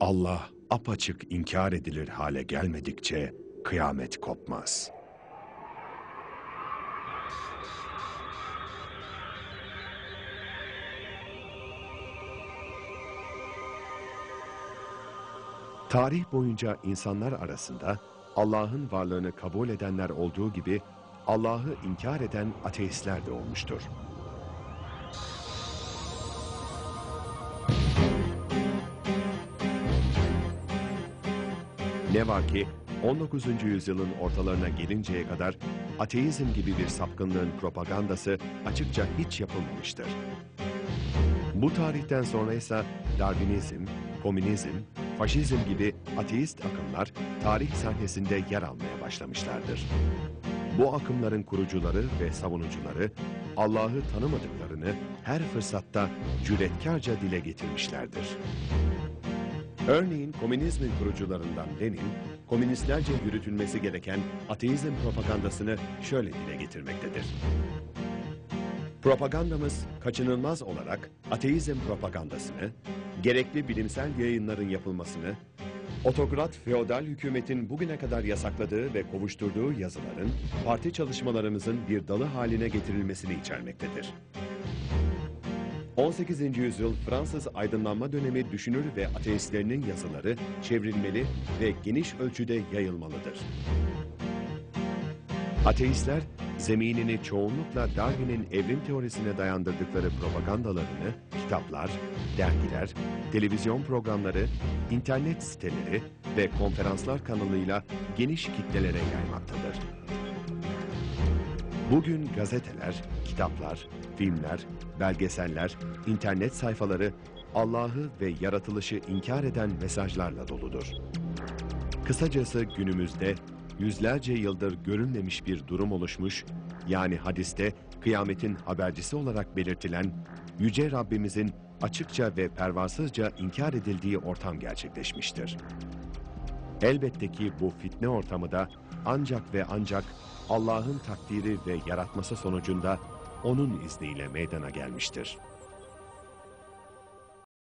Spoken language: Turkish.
Allah apaçık inkar edilir hale gelmedikçe kıyamet kopmaz. Tarih boyunca insanlar arasında Allah'ın varlığını kabul edenler olduğu gibi Allah'ı inkar eden ateistler de olmuştur. Ne var ki 19. yüzyılın ortalarına gelinceye kadar ateizm gibi bir sapkınlığın propagandası açıkça hiç yapılmamıştır. Bu tarihten sonra ise Darwinizm, komünizm, faşizm gibi ateist akımlar tarih sahnesinde yer almaya başlamışlardır. Bu akımların kurucuları ve savunucuları Allah'ı tanımadıklarını her fırsatta cüretkarca dile getirmişlerdir. Örneğin komünizmin kurucularından Lenin, komünistlerce yürütülmesi gereken ateizm propagandasını şöyle dile getirmektedir. Propagandamız kaçınılmaz olarak ateizm propagandasını, gerekli bilimsel yayınların yapılmasını, otokrat feodal hükümetin bugüne kadar yasakladığı ve kovuşturduğu yazıların parti çalışmalarımızın bir dalı haline getirilmesini içermektedir. 18. yüzyıl Fransız aydınlanma dönemi düşünür ve ateistlerinin yazıları çevrilmeli ve geniş ölçüde yayılmalıdır. Ateistler zeminini çoğunlukla Darwin'in evrim teorisine dayandırdıkları propagandalarını kitaplar, dergiler, televizyon programları, internet siteleri ve konferanslar kanalıyla geniş kitlelere yaymaktadır. Bugün gazeteler, kitaplar, filmler, belgeseller, internet sayfaları Allah'ı ve yaratılışı inkar eden mesajlarla doludur. Kısacası günümüzde yüzlerce yıldır görünmemiş bir durum oluşmuş, yani hadiste kıyametin habercisi olarak belirtilen Yüce Rabbimizin açıkça ve pervasızca inkar edildiği ortam gerçekleşmiştir. Elbette ki bu fitne ortamı da ancak ve ancak Allah'ın takdiri ve yaratması sonucunda onun izniyle meydana gelmiştir.